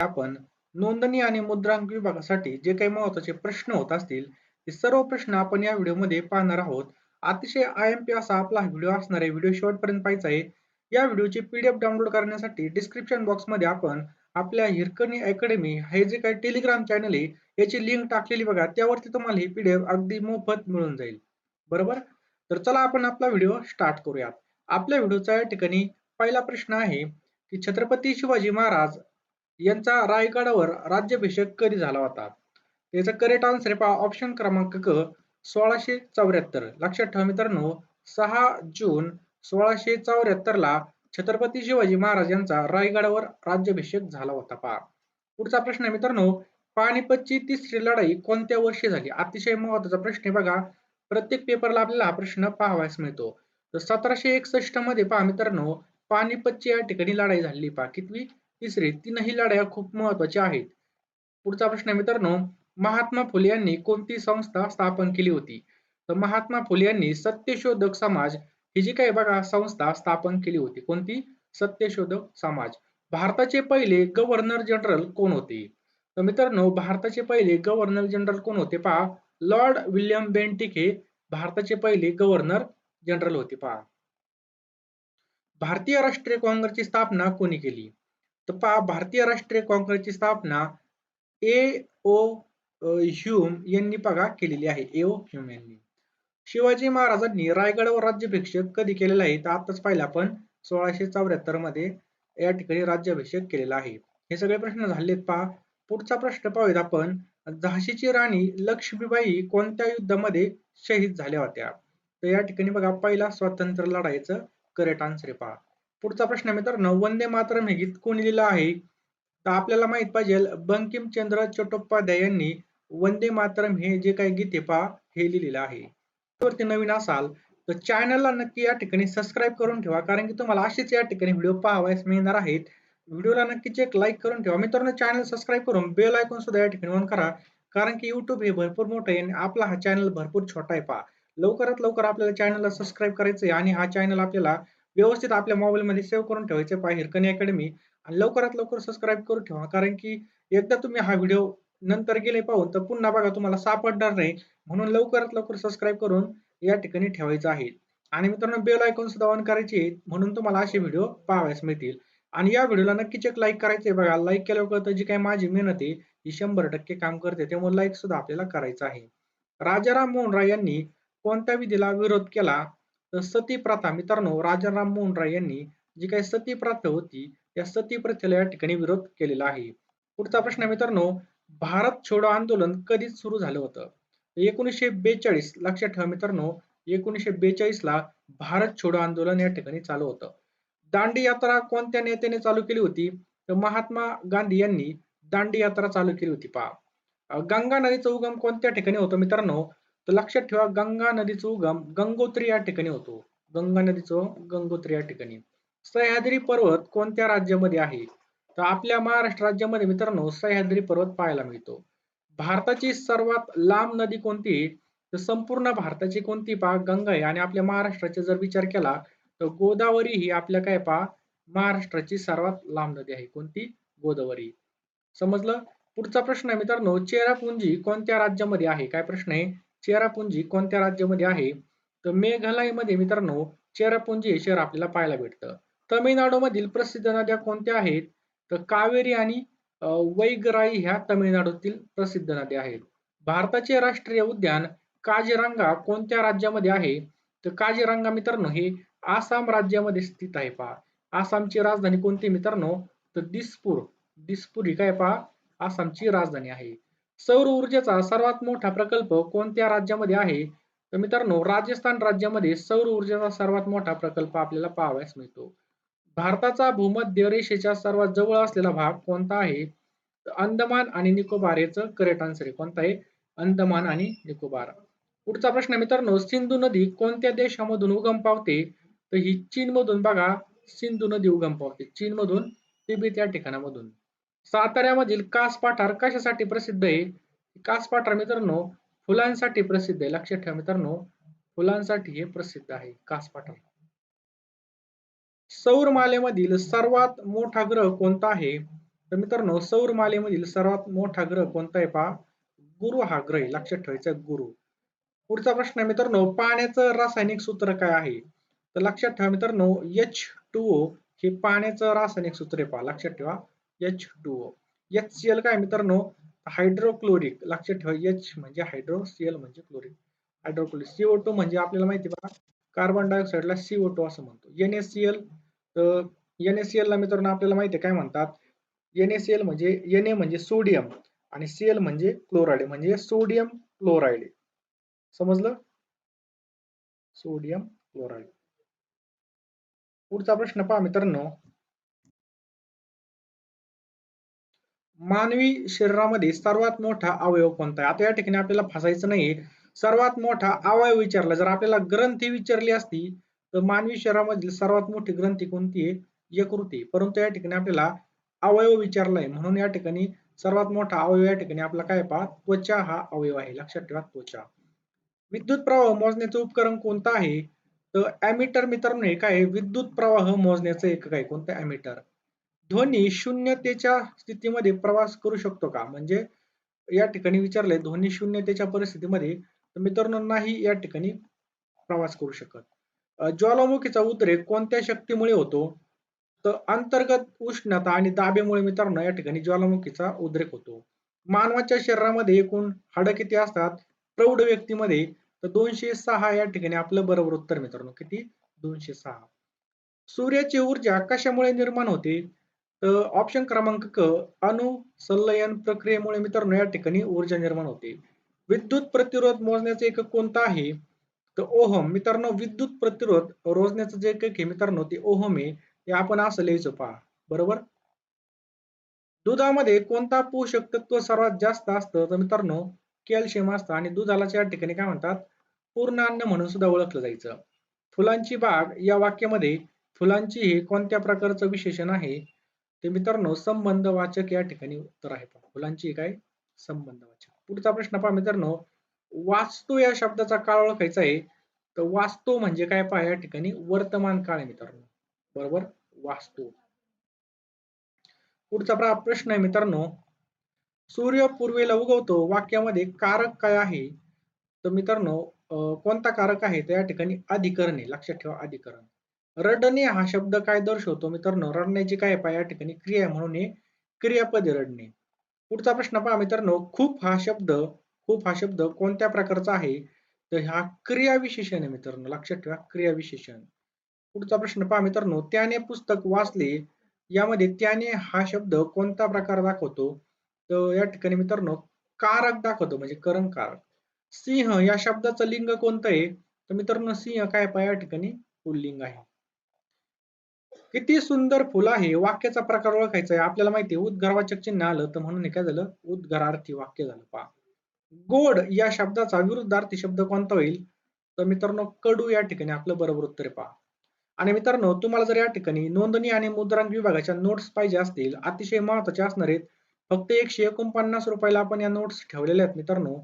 आपण नोंदणी आणि मुद्रांक विभागासाठी जे काही महत्त्वाचे प्रश्न होत असतील ते सर्व प्रश्न आपण या व्हिडिओमध्ये पाहणार आहोत. अतिशय आय एम पी असा आपला व्हिडिओ असणार आहे व्हिडिओ शेवटपर्यंत पाहायचा आहे. या व्हिडिओची पीडीएफ डाउनलोड करण्यासाठी डिस्क्रिप्शन बॉक्समध्ये आपण आपल्या हिरकणी अकॅडमी हे जे काही टेलिग्राम चॅनल आहे याची लिंक टाकलेली बघा. त्यावरती तुम्हाला ही पीडीएफ अगदी मोफत मिळून जाईल. बरोबर? तर चला आपण आपला व्हिडिओ स्टार्ट करूयात. आपल्या व्हिडिओचा या ठिकाणी पहिला प्रश्न आहे की छत्रपती शिवाजी महाराज यांचा रायगडावर राज्याभिषेक कधी झाला होता? याचा करेक्ट आन्सर पहा ऑप्शन क्रमांक क सोळाशे चौऱ्याहत्तर. लक्षात ठेवा मित्रांनो सहा जून सोळाशे चौऱ्याहत्तर ला छत्रपती शिवाजी महाराज यांचा रायगडावर राज्याभिषेक झाला होता पहा. पुढचा प्रश्न आहे मित्रांनो पानिपतची तिसरी लढाई कोणत्या वर्षी झाली? अतिशय महत्त्वाचा प्रश्न आहे बघा. प्रत्येक पेपरला आपल्याला हा प्रश्न पाहावायस मिळतो. तर सतराशे एकसष्टमध्ये पहा मित्रांनो पानिपतची या ठिकाणी लढाई झाली पहा. कितवी? तिसरी तीनही लढ्या खूप महत्त्वाच्या आहेत. पुढचा प्रश्न मित्रांनो महात्मा फुले यांनी कोणती संस्था स्थापन केली होती? तर महात्मा फुले यांनी सत्यशोधक समाज ही जी काही बघा संस्था स्थापन केली होती. कोणती? सत्यशोधक समाज. भारताचे पहिले गव्हर्नर जनरल कोण होते? तर मित्रांनो भारताचे पहिले गव्हर्नर जनरल कोण होते? पहा लॉर्ड विल्यम बेंटिक हे भारताचे पहिले गव्हर्नर जनरल होते पहा. भारतीय राष्ट्रीय काँग्रेसची स्थापना कोणी केली? तर पहा भारतीय राष्ट्रीय काँग्रेसची स्थापना ए ओ ह्यूम यांनी बघा केलेली आहे. ए ओ ह्यूम यांनी. शिवाजी महाराजांनी रायगडावर राज्याभिषेक कधी केलेला आहे? तर आताच पाहिलं आपण सोळाशे चौऱ्याहत्तरमध्ये या ठिकाणी राज्याभिषेक केलेला आहे. हे सगळे प्रश्न झालेत पहा. पुढचा प्रश्न पाहूयात आपण. झाशीची राणी लक्ष्मीबाई कोणत्या युद्धामध्ये शहीद झाल्या होत्या? तर या ठिकाणी बघा पहिला स्वातंत्र्य लढाईचं करेक्ट आन्सर पहा. पुढचा प्रश्न मित्रांनो वंदे मातरम हे गीत कोणी लिहिलं आहे? तर आपल्याला माहीत पाहिजे बंकिमचंद्र चट्टोपाध्याय यांनी वंदे मातरम हे जे काही गीत आहे पहा हे लिहिलेलं आहे. वरती नवीन असाल तर चॅनलला नक्की या ठिकाणी सबस्क्राईब करून ठेवा कारण की तुम्हाला असेच या ठिकाणी व्हिडिओ पाहावयास मिळणार आहेत. व्हिडिओला नक्कीच एक लाईक करून ठेवा. मित्रांनो चॅनल सबस्क्राईब करून बेल आयकॉन सुद्धा या ठिकाणी ऑन करा कारण की युट्यूब हे भरपूर मोठं आहे आणि आपला हा चॅनल भरपूर छोटा आहे पहा. लवकरात लवकर आपल्याला चॅनलला सबस्क्राईब करायचं आहे आणि हा चॅनल आपल्याला व्यवस्थित आपल्या मोबाईलमध्ये सेव्ह करून ठेवायचे पहा हिरकणी अकॅडमी आणि लवकरात लवकर सबस्क्राईब करून ठेवा. कारण की एकदा तुम्ही हा व्हिडिओ नंतर गेले पाहून तर पुन्हा बघा तुम्हाला सापडणार नाही. म्हणून लवकरात लवकर सबस्क्राईब करून या ठिकाणी ठेवायचं आहे. आणि मित्रांनो बेल आयकॉन सुद्धा ऑन करायची म्हणून तुम्हाला असे व्हिडिओ पाहावयास मिळतील. आणि या व्हिडिओला नक्कीच एक लाईक करायचंय बघा. लाईक केल्यावर कळतं जी काही माझी मेहनत आहे ही शंभर टक्के काम करते. त्यामुळे लाईक सुद्धा आपल्याला करायचं आहे. राजाराम मोहन राय यांनी कोणत्या विधीला विरोध केला? सती प्रथा मित्रांनो राजाराम मोहन राय यांनी जी काही सती प्रथा होती त्या सती प्रथेला या ठिकाणी विरोध केलेला आहे. पुढचा प्रश्न मित्रांनो भारत छोडो आंदोलन कधीच सुरू झालं होतं? एकोणीसशे बेचाळीस लक्षात ठेवा मित्रांनो एकोणीसशे बेचाळीस ला भारत छोडो आंदोलन या ठिकाणी चालू होतं. दांडी यात्रा कोणत्या नेत्याने चालू केली होती? तर महात्मा गांधी यांनी दांडी यात्रा चालू केली होती पहा. गंगा नदीचा उगम कोणत्या ठिकाणी होतो मित्रांनो? तर लक्षात ठेवा गंगा नदीचा उगम गंगोत्री या ठिकाणी होतो. गंगा नदीचं गंगोत्री या ठिकाणी. सह्याद्री पर्वत कोणत्या राज्यामध्ये आहे? तर आपल्या महाराष्ट्र राज्यामध्ये मित्रांनो सह्याद्री पर्वत पाहायला मिळतो. भारताची सर्वात लांब नदी कोणती? तर संपूर्ण भारताची कोणती? पहा गंगा आहे. आणि आपल्या महाराष्ट्राचा जर विचार केला तर गोदावरी ही आपल्या काय पहा महाराष्ट्राची सर्वात लांब नदी आहे. कोणती? गोदावरी. समजलं? पुढचा प्रश्न आहे मित्रांनो चेरापुंजी कोणत्या राज्यामध्ये आहे? काय प्रश्न आहे? चेरापुंजी कोणत्या राज्यामध्ये आहे? तर मेघालयमध्ये मित्रांनो चेरापुंजी हे शहर आपल्याला पाहायला भेटतं. तमिळनाडूमधील प्रसिद्ध नद्या कोणत्या आहेत? तर कावेरी आणि वैगराई ह्या तमिळनाडूतील प्रसिद्ध नद्या आहेत. भारताचे राष्ट्रीय उद्यान काजीरंगा कोणत्या राज्यामध्ये आहे? तर काजीरंगा मित्रांनो हे आसाम राज्यामध्ये स्थित आहे पहा. आसामची राजधानी कोणती मित्रांनो? तर दिसपूर. दिसपूर ही काय पहा? आसामची राजधानी आहे. सौर ऊर्जेचा सर्वात मोठा प्रकल्प कोणत्या राज्यामध्ये आहे? तर मित्रांनो राजस्थान राज्यामध्ये सौर ऊर्जेचा सर्वात मोठा प्रकल्प आपल्याला पाहावयास मिळतो. भारताचा भूमध्य रेषेच्या सर्वात जवळ असलेला भाग कोणता आहे? अंदमान आणि निकोबार याचं करेक्ट आन्सर आहे. कोणता आहे? अंदमान आणि निकोबार. पुढचा प्रश्न मित्रांनो सिंधू नदी कोणत्या देशामधून उगम पावते? तर ही चीन मधून बघा सिंधू नदी उगम पावते. चीन मधून तिबेत या ठिकाणामधून. साताऱ्यामधील कास पाठार कशासाठी प्रसिद्ध आहे? कास पाठार मित्रांनो फुलांसाठी प्रसिद्ध आहे. लक्षात ठेवा मित्रांनो फुलांसाठी हे प्रसिद्ध आहे कास पाठार. सर्वात मोठा ग्रह कोणता आहे? तर मित्रांनो सौरमालेमधील सर्वात मोठा ग्रह कोणता आहे पहा? गुरु हा ग्रह लक्षात ठेवायचा गुरु. पुढचा प्रश्न आहे मित्रांनो पाण्याचं रासायनिक सूत्र काय आहे? तर लक्षात ठेवा मित्रांनो एच टू ओ हे पाण्याचं रासायनिक सूत्र आहे पहा. लक्षात ठेवा. H two O H C L काय मित्रांनो? हायड्रोक्लोरिक लक्षात ठेवा एच म्हणजे हायड्रो सी एल म्हणजे क्लोरिक हायड्रोक्लोरिक सीओ टू म्हणजे आपल्याला माहिती बघा कार्बन डायऑक्साईडला सीओ टू असं म्हणतो. एन एस सी एल तर एन एस सी ला मित्रांनो आपल्याला माहिती आहे काय म्हणतात? एन एस सी एल म्हणजे एन ए म्हणजे सोडियम आणि सी एल म्हणजे क्लोराईड म्हणजे सोडियम क्लोराईड समजलं? सोडियम क्लोराईड पुढचा प्रश्न पहा मित्रांनो. मानवी शरीरामध्ये सर्वात मोठा अवयव कोणता आहे? आता या ठिकाणी आपल्याला फसायचं नाही सर्वात मोठा अवयव विचारला जर आपल्याला ग्रंथी विचारली असती तर मानवी शरीरामधील सर्वात मोठी ग्रंथी कोणती आहे? यकृती परंतु या ठिकाणी आपल्याला अवयव विचारलाय. म्हणून या ठिकाणी सर्वात मोठा अवयव या ठिकाणी आपला काय पहा? त्वचा हा अवयव आहे. लक्षात ठेवा त्वचा. विद्युत प्रवाह मोजण्याचं उपकरण कोणतं आहे? तर अॅमीटर मित्रांनो हे काय? विद्युत प्रवाह मोजण्याचं एकक आहे. कोणतं ॲमिटर ध्वनी शून्यतेच्या स्थितीमध्ये प्रवास करू शकतो का? म्हणजे या ठिकाणी विचारले ध्वनी शून्यतेच्या परिस्थितीमध्ये तर मित्रांनो नाही या ठिकाणी प्रवास करू शकत. ज्वालामुखीचा उद्रेक कोणत्या शक्तीमुळे होतो? तर अंतर्गत उष्णता आणि दाबेमुळे मित्रांनो या ठिकाणी ज्वालामुखीचा उद्रेक होतो. मानवाच्या शरीरामध्ये एकूण हाडं किती असतात? प्रौढ व्यक्तीमध्ये तर दोनशे सहा या ठिकाणी आपलं बरोबर उत्तर मित्रांनो किती? दोनशे सहा. सूर्याची ऊर्जा कशामुळे निर्माण होते? तर ऑप्शन क्रमांक क अनुसंलयन प्रक्रियेमुळे मित्रांनो या ठिकाणी ऊर्जा निर्माण होते. विद्युत प्रतिरोध मोजण्याचे एकक कोणता आहे? तर ओहम मित्रांनो विद्युत प्रतिरोध रोजण्याचं जे एकक आहे मित्रांनो ते ओहम आहे. ते आपण असं लिहायचं पहा. बरोबर? दुधामध्ये कोणता पोषक तत्व सर्वात जास्त असतं? तर मित्रांनो कॅल्शियम असतं आणि दुधाला या ठिकाणी काय म्हणतात? पूर्ण अन्न म्हणून सुद्धा ओळखलं जायचं. फुलांची बाग या वाक्यामध्ये फुलांची हे कोणत्या प्रकारचं विशेषण आहे? ते मित्रांनो संबंध वाचक या ठिकाणी उत्तर आहे फुलांची काय संबंध वाचक पुढचा प्रश्न पहा मित्रांनो वास्तू या शब्दाचा काळ ओळखायचा आहे? तर वाचतो म्हणजे काय पहा या ठिकाणी वर्तमान काळ आहे मित्रांनो. बरोबर? वास्तू. पुढचा प्रश्न आहे मित्रांनो सूर्य पूर्वेला उगवतो वाक्यामध्ये कारक काय आहे? तर मित्रांनो कोणता कारक आहे? तर या ठिकाणी अधिकरण आहे. लक्षात ठेवा अधिकरण. रडणे हा शब्द काय दर्शवतो मित्रांनो? रडण्याची काय पाय या ठिकाणी क्रिया म्हणून हे रडणे. पुढचा प्रश्न पहा मित्रांनो खूप हा शब्द खूप हा शब्द कोणत्या प्रकारचा आहे? तर हा क्रियाविशेषण आहे मित्रांनो लक्षात ठेवा क्रियाविशेषण पुढचा प्रश्न पहा मित्रांनो त्याने पुस्तक वाचले यामध्ये त्याने हा शब्द कोणता प्रकार दाखवतो? तर या ठिकाणी मित्रांनो कारक दाखवतो म्हणजे करण कारक सिंह या शब्दाचं लिंग कोणतं आहे? तर मित्रांनो सिंह काय पाय या ठिकाणी पुल्लिंग आहे. किती सुंदर फुल आहे वाक्याचा प्रकार ओळखायचा आहे. आपल्याला माहिती आहे उद्गारवाचक चिन्ह आलं तर म्हणून काय झालं? उद्गारार्थी वाक्य झालं. पहा. गोड या शब्दाचा विरुद्धार्थी शब्द कोणता होईल? तर मित्रांनो कडू या ठिकाणी आपलं बरोबर उत्तर पहा. आणि मित्रांनो तुम्हाला जर या ठिकाणी नोंदणी आणि मुद्रांक विभागाच्या नोट्स पाहिजे असतील अतिशय महत्त्वाचे असणार आहेत. फक्त एकशे एकोणपन्नास रुपयाला आपण या नोट्स ठेवलेल्या आहेत मित्रांनो.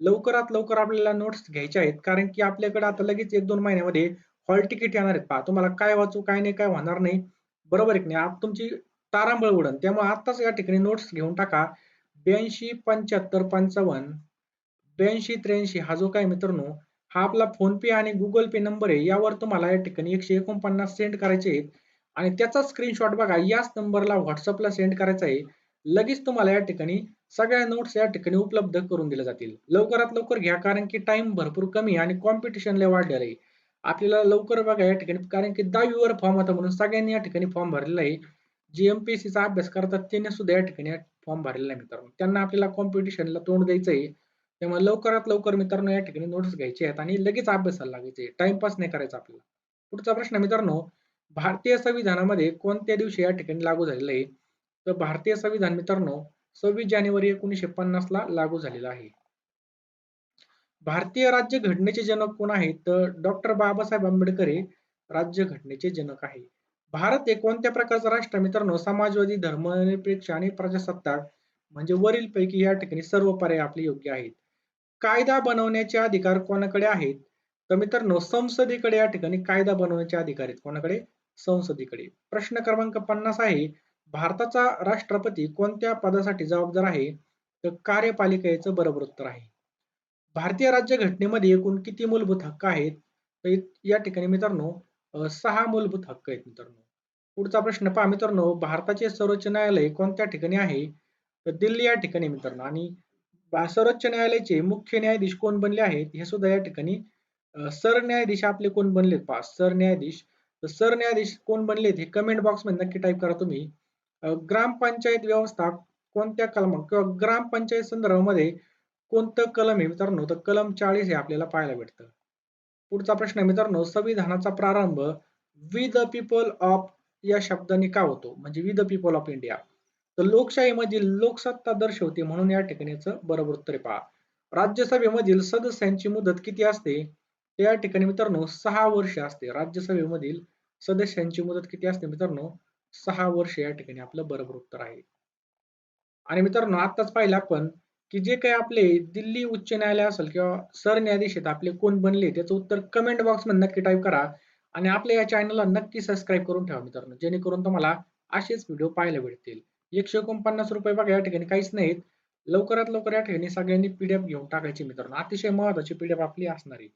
लवकरात लवकर आपल्याला नोट्स घ्यायच्या आहेत कारण की आपल्याकडे आता लगेच एक दोन महिन्यामध्ये हॉल तिकीट येणार आहेत. पहा तुम्हाला काय वाचू काय नाही काय होणार नाही. बरोबर एक नाही? आप तुमची तारांबळ उडन. त्यामुळे आताच या ठिकाणी नोट्स घेऊन टाका. ब्याऐंशी पंच्याहत्तर पंचावन्न ब्याऐंशी त्र्याऐंशी हा जो काय मित्रांनो हा आपला फोन पे आणि गुगल पे नंबर आहे. यावर तुम्हाला या ठिकाणी एकशे एकोणपन्नास सेंड करायचे आहेत. आणि त्याचा स्क्रीनशॉट बघा याच नंबरला व्हॉट्सअपला सेंड करायचा आहे. लगेच तुम्हाला या ठिकाणी सगळ्या नोट्स या ठिकाणी उपलब्ध करून दिल्या जातील. लवकरात लवकर घ्या कारण की टाइम भरपूर कमी आणि कॉम्पिटिशनला वाढलेलं आहे. आपल्याला लवकर बघा या ठिकाणी. कारण की दहावीवर फॉर्म होता म्हणून सगळ्यांनी या ठिकाणी फॉर्म भरलेला आहे. जे एमपीएससीचा अभ्यास करतात त्यांनी सुद्धा या ठिकाणी फॉर्म भरलेला आहे मित्रांनो. त्यांना आपल्याला कॉम्पिटिशनला तोंड द्यायचं आहे. त्यामुळे लवकरात लवकर मित्रांनो या ठिकाणी नोट्स घ्यायचे आहेत आणि लगेच अभ्यासाला लागायचे टाइमपास नाही करायचा आपल्याला. पुढचा प्रश्न मित्रांनो भारतीय संविधानामध्ये कोणत्या दिवशी या ठिकाणी लागू झालेलं आहे? तर भारतीय संविधान मित्रांनो सव्वीस जानेवारी एकोणीसशे पन्नास ला लागू झालेला आहे. भारतीय राज्य घटनेचे जनक कोण आहेत? तर डॉक्टर बाबासाहेब आंबेडकर हे राज्य घटनेचे जनक आहे. भारत हे कोणत्या प्रकारचा राष्ट्र मित्रांनो समाजवादी धर्मनिरपेक्ष आणि प्रजासत्ताक म्हणजे वरील पैकी या ठिकाणी सर्व पर्याय आपले योग्य आहेत. कायदा बनवण्याचे अधिकार कोणाकडे आहेत? तर मित्रांनो संसदेकडे या ठिकाणी कायदा बनवण्याचे अधिकार आहेत. कोणाकडे? संसदेकडे. प्रश्न क्रमांक पन्नास आहे भारताचा राष्ट्रपती कोणत्या पदासाठी जबाबदार आहे? तर कार्यपालिकेचं बरोबर उत्तर आहे. भारतीय राज्यघटनेमध्ये एकूण किती मूलभूत हक्क आहेत? तर या ठिकाणी मित्रांनो सहा मूलभूत हक्क आहेत मित्रांनो. पुढचा प्रश्न पहा मित्रांनो भारताचे सर्वोच्च न्यायालय कोणत्या ठिकाणी आहे? तर दिल्ली या ठिकाणी मित्रांनो. आणि सर्वोच्च न्यायालयाचे मुख्य न्यायाधीश कोण बनले आहेत? हे सुद्धा या ठिकाणी सरन्यायाधीश आपले कोण बनलेत पहा? सरन्यायाधीश. तर सरन्यायाधीश कोण बनलेत हे कमेंट बॉक्समध्ये नक्की टाईप करा तुम्ही. ग्रामपंचायत व्यवस्था कोणत्या कलम किंवा ग्रामपंचायत संदर्भामध्ये कोणतं कलम आहे मित्रांनो? तर कलम चाळीस हे आपल्याला पाहायला भेटतं. पुढचा प्रश्न मित्रांनो संविधानाचा प्रारंभ वि द पीपल ऑफ या शब्दाने का होतो? म्हणजे वि द पीपल ऑफ इंडिया तर लोकशाहीमधील लोकसत्ता दर्शवते म्हणून या ठिकाणी बरोबर उत्तर पहा. राज्यसभेमधील सदस्यांची मुदत किती असते? या ठिकाणी मित्रांनो सहा वर्ष असते. राज्यसभेमधील सदस्यांची मुदत किती असते मित्रांनो? सहा वर्ष या ठिकाणी आपलं बरोबर उत्तर आहे. आणि मित्रांनो आताच पाहिलं आपण की जे काही आपले दिल्ली उच्च न्यायालय असेल किंवा सरन्यायाधीश आहेत आपले कोण बनले त्याचं उत्तर कमेंट बॉक्समध्ये नक्की टाईप करा आणि आपल्या या चॅनलला नक्की सबस्क्राईब करून ठेवा मित्रांनो जेणेकरून तुम्हाला असेच व्हिडिओ पाहायला भेटतील. एकशे एकोणपन्नास रुपये बघा या ठिकाणी काहीच नाहीत. लवकरात लवकर या ठिकाणी सगळ्यांनी पीडीएफ घेऊन टाकायची मित्रांनो. अतिशय महत्वाची पीडीएफ आपली असणार. आहे